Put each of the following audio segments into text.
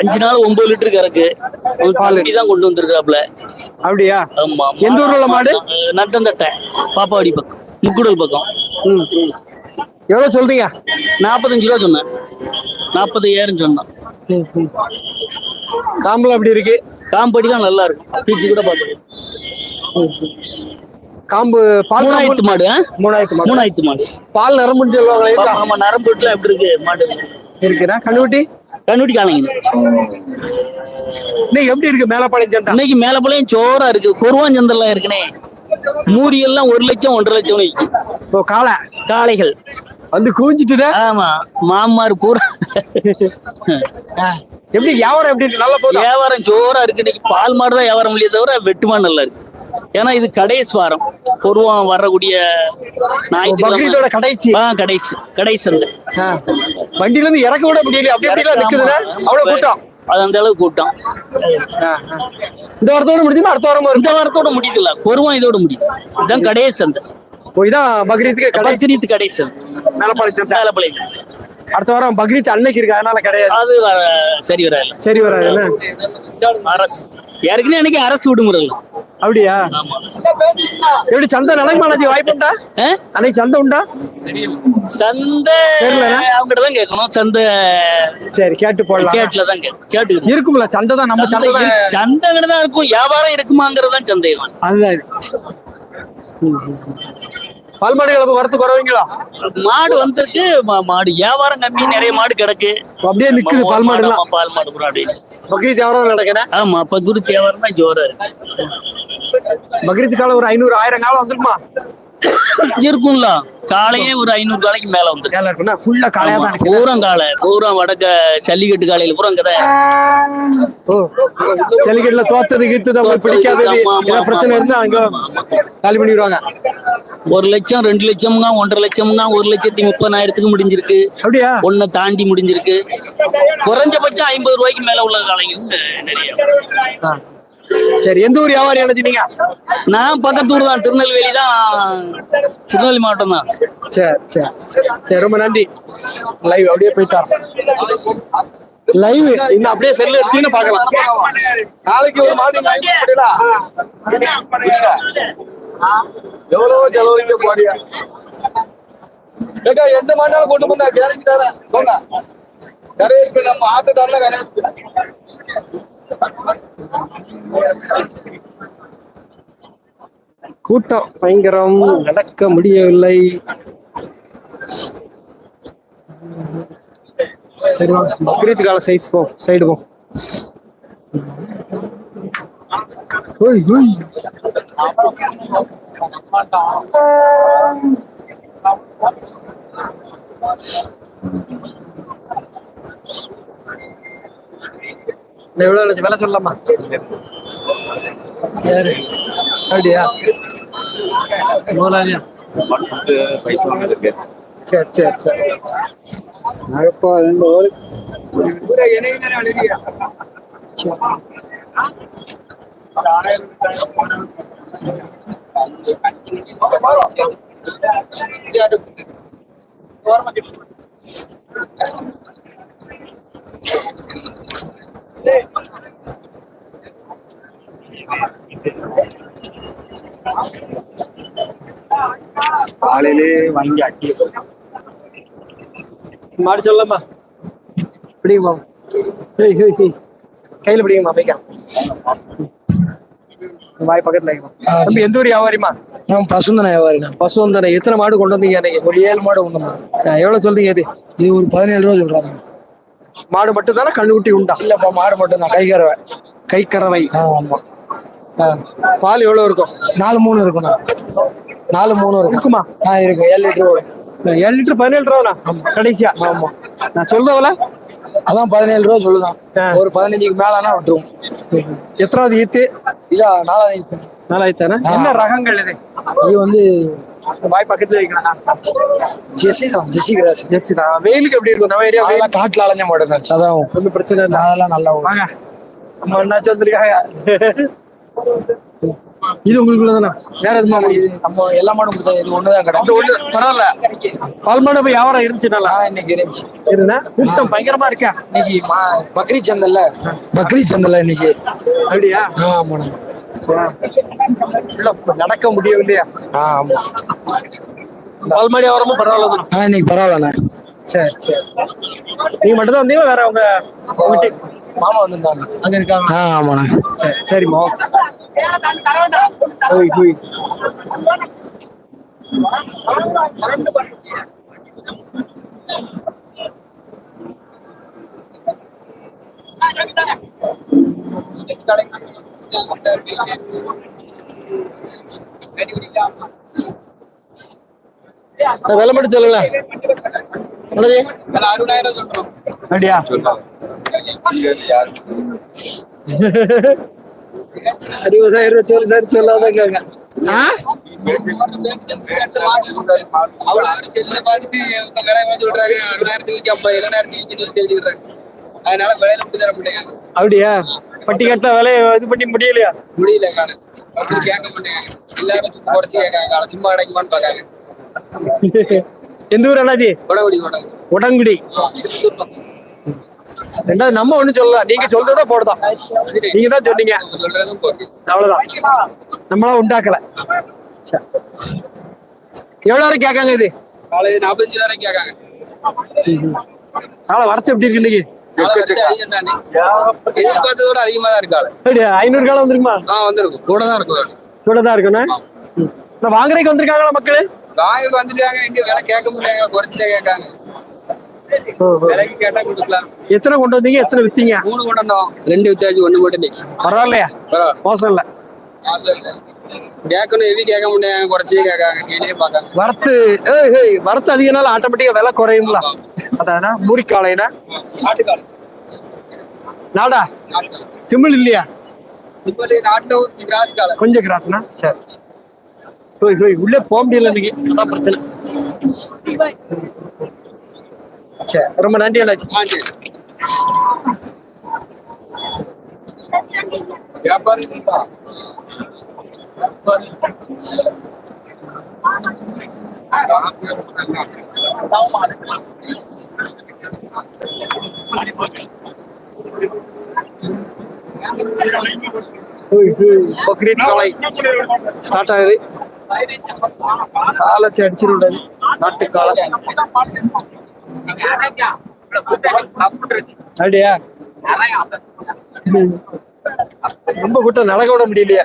அஞ்சு நாள் ஒன்பது லிட்டர் கறக்கு. பால். பால் தான் கொண்டு வந்திருக்காப்ல அப்படியா? ஆமா எந்த ஊர்ல மாடு? நத்தந்தட்டை பாப்பாவாடி பக்கம் முக்குடல் பக்கம். எவ்வளவு சொல்றீங்க? நாற்பத்தஞ்சு ரூபா சொன்னேன். நாற்பது ஏறும் சொன்னான். ம், ம். காம்புல அப்படி இருக்கு? காம்படிலாம் நல்லா இருக்கும். பீச்சு கூட பார்த்து காம்பு பால் மூணாயிரத்து மாடு? மூணாயிரத்து மாடு. மூணாயிரத்து மாடு. பால் நரம்புன்னு சொல்லுவாங்களே ஆமா நரம்பு எப்படி இருக்கு மாடு? இருக்குண்ணா கண்ணுக்குட்டி? கண்ணுட்டி காலைங்க இன்னைக்கு எப்படி இருக்கு மேலப்பாளையம் சண்டை இன்னைக்கு மேல போலையும் சோறா இருக்கு குருவாஞ்சந்தெல்லாம் இருக்குனே மூரி எல்லாம் ஒரு லட்சம் ஒன்றரை லட்சம் விற்கும். ஓ காளை. காளைகள். வந்து கூஞ்சிட்டுட ஆமா மாமார் பூரா. எப்படி வியாபாரம் எப்படி இருக்கு? நல்லா போதா? வியாபாரம் ஜோரா இருக்கு இன்னைக்கு. பால் மாடு தான் வியாபாரம் முடிய தவிர வெட்டுமான் நல்லா இருக்கு. ஏன்னா இது கடைசி வாரம். பொருவம் வரக்கூடிய ஞாயிற்றுக்கிழமை. கடைசி. ஆ கடைசி கடைசி அந்த. வண்டியில இருந்து இறக்க விட முடியல. அப்படி எப்படிலாம் நிக்குதுண்ணா அவ்வளவு கூட்டம். அது அந்த அளவுக்கு கூட்டம். இந்த வாரத்தோட முடிஞ்சுமா? அடுத்த வாரம் இந்த வாரத்தோட முடியுதுல்ல பொருவம் இதோட முடியுது. இதான் கடைசி அந்த. இதான் பக்ரீத்துக்கு பக்ரீத் கடைசி மேலப்பாளையம் மேலப்பாளையம் அடுத்த வாரம் பக்ரீத் அன்னைக்கு இருக்கு. அதனால கிடையாது. அது வர- சரி வராது. சரி வராது அரசு. ஏற்கனவே அன்னைக்கு அரசு விடுமுறை இல்லை. அப்படியா? எப்படி சந்தை நடக்குமாச்சு வாய்ப்பு உண்டா? அன்னைக்கு சந்தை உண்டா? சந்தை. அவங்ககிட்ட தான் கேட்கணும். சந்தை சரி கேட்டு போடலாம் கேட்டுல தான் கேட்கணும். கேட்டு இருக்கும்ல சந்தை தான் நம்ம சந்தை சந்தை தான் இருக்கும். வியாபாரம் இருக்குமாங்கிறது தான் சந்தேகம் அதுதான். இது. ம், ம், ம். பால் மாடுகள் அப்ப வரத்து குறவீங்களா மாடு வந்திருக்கு. மாடு வியாபாரம் கம்மி நிறைய மாடு கிடக்கு. அப்படியே நிக்குது பால் மாடு எல்லாம் ஆமா, பால் மாடு அப்படின்னு பக்ரீத் வியாபாரம் நடக்கிறேன் ஆமா குரு வியாபாரம் தான் ஜோரா இருக்கு பக்ரீத் காலம் ஒரு ஐநூறு ஆயிரம் காலம் வந்துருமா இருக்கும்ல காலையே ஒரு ஐநூறு காலைக்கு மேல வேலை இருக்குன்னா ஃபுல்லா காலையா தான் இருக்கு. பூரா காலை. பூரா வடக்க ஜல்லிக்கட்டு காலையில பூரா அங்கதான் ஓ ஜல்லிக்கட்டுல தோத்தது கீத்தது அவங்களுக்கு ஏதாவது பிரச்சனை இருந்தா அங்க காலி பண்ணிடுவாங்க. ஒரு லட்சம் ரெண்டு லட்சம்ங்க ஒன்றரை லட்சம்ங்க ஒரு லட்சத்தி முப்பதாயிரத்துக்கு முடிஞ்சிருக்கு. அப்படியா? ஒன்ன தாண்டி முடிஞ்சிருக்கு. குறைஞ்சபட்சம் ஐம்பது ரூபாய்க்கு மேல உள்ள காலைங்க நிறைய. சரி எந்த ஊர் வியாபாரி அணைச்சு நீங்க நான் பக்கத்தூர் தான் திருநெல்வேலி தான். திருநெல்வேலி மாவட்டம் தான். சரி சரி. சரி ரொம்ப நன்றி. லைவ் அப்படியே போயிட்டார். லைவ் இன்னும் அப்படியே செல்ல எடுத்தீங்கன்னு பார்க்கலாம். நாளைக்கு ஒரு மாடு எவ்வளவோ செலவழிக்க போறியா? ஏக்கா எந்த மாட்டாலும் கொண்டு போங்க கேரண்டி தரேன் போங்க. கரையை இப்ப நம்ம ஆத்து தானே கிடையாது கூட்டம் பயங்கரம் நடக்க முடியவில்லை. சரி வா கால சைஸ் போ சைடு போ. ஓய் ஓய். நான் எவ்வளோ லட்சம் விலை சொல்லலாமா? யாரு? அப்படியா? மூலாலியா சரி சரி சரி. அப்பா ரெண்டு ஒரு காலையிலே வாங்கி அட்டி மாடி சொல்லலாமா? பிடிக்குமா கையில பிடிக்குமா பைக்கா. வாய் பக்கத்துல தம்பி எந்த ஊர் வியாபாரிமா நான் பசுந்தன வியாபாரிண்ணா. பசு வந்தானே எத்தனை மாடு கொண்டு வந்தீங்க அன்னைக்கு ஒரு ஏழு மாடு உண்டு ஆ, எவ்வளவு சொல்றீங்க இது? இது ஒரு பதினேழு ரூபா சொல்றாங்க. மாடு மட்டும் தானே கண்ணுக்குட்டி உண்டா? இல்லப்பா மாடு மட்டும் தான் கை கறவை கை கறவை ஆமா பால் எவ்வளவு இருக்கும்? நாலு மூணு இருக்குண்ணா நாலு மூணு இருக்கும். இருக்குமா? ஆ இருக்கும். ஏழு லிட்டர் வரும். ஏழு லிட்டர் பதினேழு ரூபாண்ணா கடைசியா? ஆமா. நான் சொல்றவள அதான் பதினேழு ரூபா சொல்லுதான். ஒரு பதினஞ்சுக்கு மேலனா விட்டுரும் எத்தனாவது ஈத்து? இதா நாலாவது நாலாயிரத்தானே என்ன ரகங்கள் இது? இது வந்து வாய் பக்கத்துல வைக்கலாம் ஜெஸ்ஸி தான் ஜெஸ்ஸி கிராஸ் தான் வெயிலுக்கு எப்படி இருக்கும்? நம்ம ஏரியா வெயில் காட்டுல அலைஞ்ச மாட்டேன் சதாவும் ஒன்றும் பிரச்சனை இல்லை. அதெல்லாம் நல்லா வாங்க. அம்மா அண்ணாச்சி வந்திருக்காங்க. இது உங்களுக்குள்ளதானா? வேற எதுமா நம்ம எல்லா மாடும் கொடுத்தா இது ஒண்ணுதான் கடை. இது ஒண்ணு பரவாயில்ல. பால் மாடு போய் வியாபாரம் இருந்துச்சு நல்லா. இன்னைக்கு இருந்துச்சு. இருந்தா கூட்டம் பயங்கரமா இருக்கா? இன்னைக்கு பக்ரீத் சந்தல்ல. பக்ரீத் சந்தல்ல இன்னைக்கு. அப்படியா? ஆமாண்ணா. நடக்க முடியவில்லையா? ஆ ஆமா. பால் மாடி வியாபாரமும் பரவாயில்ல தானே? ஆ இன்னைக்கு பரவாயில்லண்ணா சரி சரி நீங்க மட்டும் தான் வந்தீங்களா? வேற உங்க உங்க? மாமா வந்திருந்தாங்க. அங்க இருக்காங்க. ஆ ஆமாண்ணா. சரி சரிம்மா ஓய் நான் விலை மட்டும் சொல்லுங்களா என்னது அறுபதாயிரம் சொல்றோம் அப்படியா அறுபதாயிரம் ரூபாய் சொல்லு சார் சொல்லாதங்க ஆ அவ்வளவு செல்ல பார்த்துட்டு விலை சொல்றாங்க அறுபதாயிரத்துக்கு வச்சு ஐம்பது ஏழாயிரத்துக்கு வச்சு சொல்லி தெரிஞ்சுக்கிறாங்க அதனால விலையில விட்டு தர மாட்டேங்க அப்படியா? பட்டி கட்ட விலையை இது பண்ணி முடியலையா? முடியல கால வந்து கேட்க மாட்டேங்க. எல்லாரும் சும்மா குறைச்சி கேட்காங்க சும்மா கிடைக்குமான்னு பாக்காங்க எந்த ஊர் அண்ணாஜி கொடகுடி உடங்குடி. ரெண்டாவது நம்ம ஒண்ணும் சொல்லலாம் நீங்க சொல்றதா போடுதான். நீங்க தான் சொன்னீங்க. அவ்வளவுதான். நம்மளாம் உண்டாக்கல. எவ்வளவு வரை கேட்காங்க இது? காலையில் நாற்பத்தஞ்சு ரூபாய் கேட்காங்க. காலை வரத்து எப்படி இருக்கு இன்னைக்கு? எதிர்பார்த்ததோட அதிகமா தான் இருக்கு ஆளு அப்படியா? ஐநூறு காலம் வந்துருக்குமா? ஆ வந்திருக்கும். கூட தான் இருக்கும் கூட தான் இருக்குண்ணா நான் வாங்குறதுக்கு வந்திருக்காங்களா மக்களு? வாங்கிட்டு வந்துட்டாங்க எங்க விலை கேட்க முடியாங்க குறைச்சிட்டே கேட்காங்க. எத்தனை கொண்டு வந்தீங்க? எத்தனை வித்தீங்க? மூணு கொண்டு வந்தோம். ரெண்டு வித்தாச்சு ஒண்ணு மட்டும் பரவாயில்லையா? பரவாயில்ல. மோசம் இல்ல. கேட்கணும் எவி கேட்க முடியாங்க குறைச்சியே கேட்காங்க கீழே பார்க்காங்க வரத்து ஏய், வரத்து அதிக நாள் ஆட்டோமேட்டிக்கா விலை குறையும்ல. அதானா? நாட்டுக்கால். நாடா? திமிழ் இல்லையா? கொஞ்சம் கிராஸ்னா சரி. போய் போய் உள்ளே போக முடியல இன்னைக்கு. அதான் பிரச்சனை. சரி ரொம்ப நன்றி அண்ணாச்சி. வியாபாரம் ஸ்டார்ட் ஆகுது. காலை வச்சு அடிச்சிட விடாது நாட்டு காலை அப்படியா. ரொம்ப கூட்டம் நடக்க விட முடியலையா.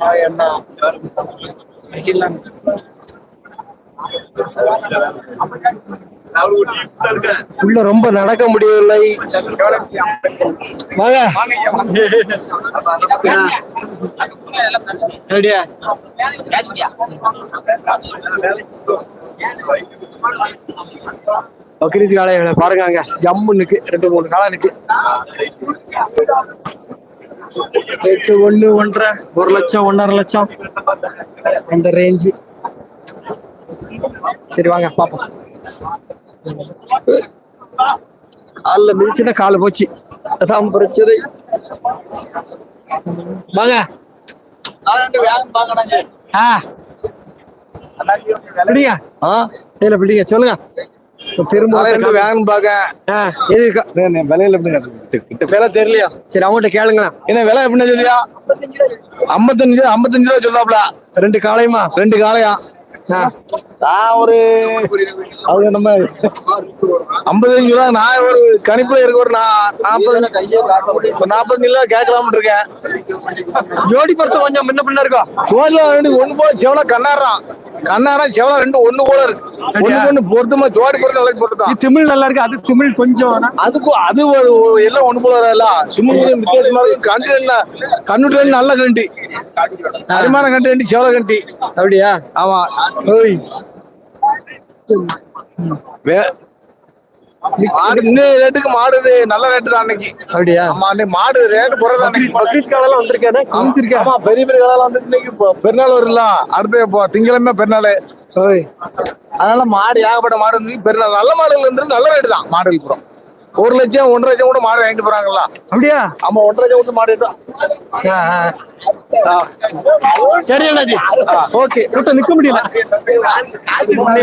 என்ன உள்ள ரொம்ப நடக்க முடியவில்லை. வாங்க. பக்ரீத் காலை பாருங்க அங்க. ஜம்முன்னுக்கு ரெண்டு மூணு காலம் இருக்கு. எட்டு ஒண்ணு ஒன்றரை ஒரு லட்சம் ஒன்றரை லட்சம். அந்த ரேஞ்சு சரி வாங்க பாப்போம் காலில் மிதிச்சுன்னா கால் போச்சு. அதான் பிரச்சனை. வாங்க. ஆ. பிடிங்க. ஆ. இல்ல பிடிங்க சொல்லுங்க. திரும்ப ரெண்டு வேகன் பாக்க. ஆ. எது இருக்கா? விலையில எப்படி விலை தெரியலையா? சரி அவங்ககிட்ட கேளுங்களேன். என்ன விலை எப்படின்னு சொல்லியா? ஐம்பத்தஞ்சு ஐம்பத்தஞ்சு ரூபா சொல்லாப்ல ரெண்டு காளையுமா? ரெண்டு காளையா? ஆ. நான் ஒரு அது நம்ம ஐம்பத்தஞ்சு ரூபா நான் ஒரு கணிப்புல இருக்க ஒரு நாற்பது நாற்பத்தஞ்சு ரூபா கேட்கலாம்னு இருக்கேன். ஜோடி பொறுத்த கொஞ்சம் முன்ன பின்ன இருக்கா? கோயில ஒண்ணு போய் செவல கண்ணாடுறான். கண்ணானா செவலம் ரெண்டு ஒண்ணு போல இருக்கு. ஒண்ணுக்கு ஒண்ணு பொருத்தமா? ஜோடி பொருத்தம் நல்லா பொருத்தம். திமிழ் நல்லா இருக்கு. அது திமிழ் கொஞ்சம் வேணா. அதுக்கும் அது எல்லாம் ஒண்ணு போல வரல சும்மும் வித்தியாசமா இருக்கு. கண்டு என்ன? கண்ணுட்டு நல்ல கண்டி. அருமான கண்டு கண்டி செவல கண்டி. அப்படியா? ஆமா. ஓய். வே- மாடு இந்த ரேட்டுக்கு மாடு இது நல்ல ரேட்டு தான் அன்னைக்கு. அப்படியா? ஆமா அன்னைக்கு மாடு ரேட்டு குறைதான் அன்னைக்கு. பக்ரீத் காலம் வந்திருக்கேன் குமிச்சிருக்கேன் ஆமா பெரிய பெரிய காலம் வந்து இன்னைக்கு இப்போ பெருநாள் வருதுல அடுத்து இப்போ திங்கக்கிழமை பெருநாள். ஓய். அதனால மாடு ஏகப்பட்ட மாடு இருந்து பெருநாள். நல்ல மாடுகள் இருந்து நல்ல ரேட்டு தான். மாடுகள் புறம் ஒரு லட்சம் ஒன்றரை லட்சம் கூட மாடு வாங்கிட்டு போறாங்களா? அப்படியா? ஆமா ஒன்றரை லட்சம் கொடுத்து மாடு. சரி அண்ணாஜி ஓகே கூட்டம் நிக்க முடியல. முன்னே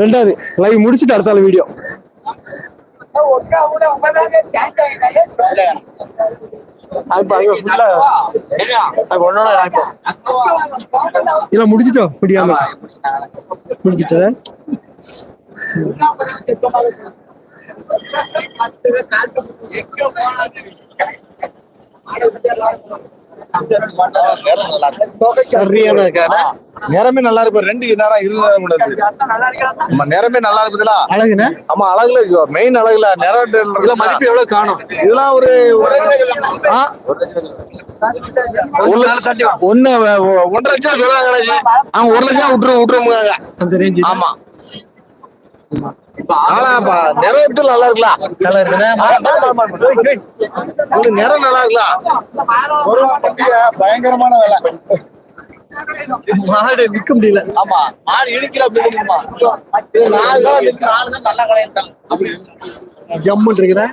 ரெண்டாவது லைவ் முடிச்சிட்டு அடுத்தால வீடியோ இல்ல முடிச்சிட்டோம் முடியாம. முடிச்சிட்ட சரியான நல்லா இருக்கும். ரெண்டு நேரம் இரு நேரம் கூட இருக்கு ஆமா நேரமே நல்லா இருக்குதுல அழகுண்ணே? ஆமா அழகுல மெயின் அழகுல. இதுல மதிப்பு எவ்வளவு காணும்? இதெல்லாம் ஒரு ஒன்றரை லட்சம் சொல்லுவாங்க. அவங்க ஒரு லட்சம் விட்டுரு ரேஞ்சு ஆமா. நிறத்துல நல்லா இருக்கலாம் நிறம் நல்லா இருக்கலாம் பயங்கரமான வேலை மாடு விற்க முடியல ஆமா ஆறு இடிக்கல அப்படிமா நாலு நாலு தான் நல்ல தான் அப்படி ஜம்முன் இருக்கிறேன்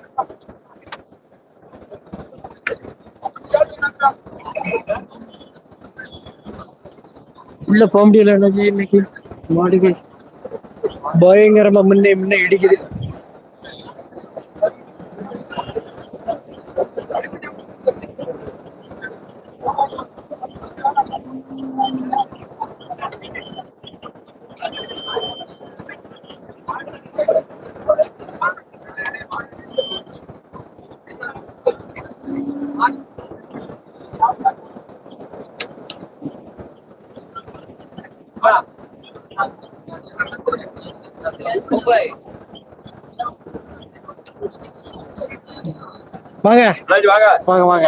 உள்ள போக முடியல அண்ணாஜி இன்னைக்கு மாடுகள் பயங்கரமா முன்னே முன்னே இடிக்குது. வாங்க. வாங்க வாங்க.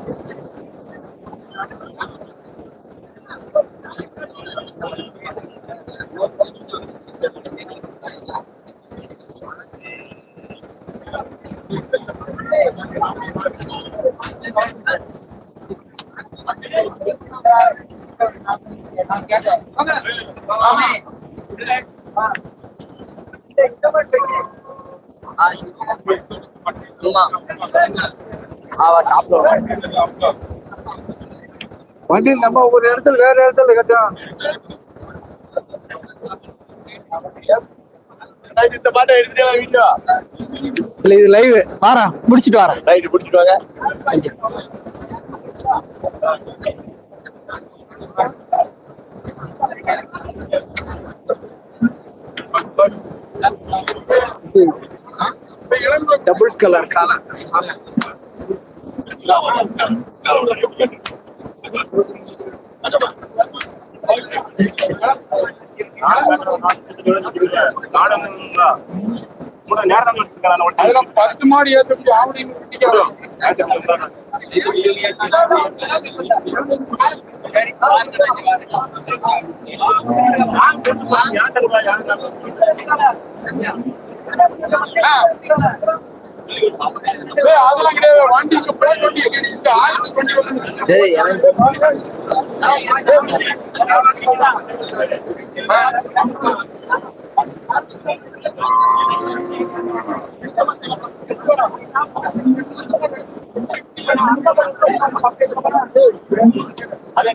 நான் கேட்டேன் வண்டி நம்ம ஒரு இடத்துல வேற இடத்துல கட்டோம் இந்த பாட்டை எடுத்துட்டு வீடியோ இல்ல இது லைவ் வாரேன் முடிச்சிட்டு வரேன் ரைட் முடிச்சிட்டு வாங்க. டபுள் கலர் காலம் பத்து மாடி ஏற்ற ஆவணி அதெல்லாம் கிடையாது வண்டிக்கு பிளஸ் வண்டி இங்க ஆயிரத்தி வண்டி வந்து சரி எனக்கு அதே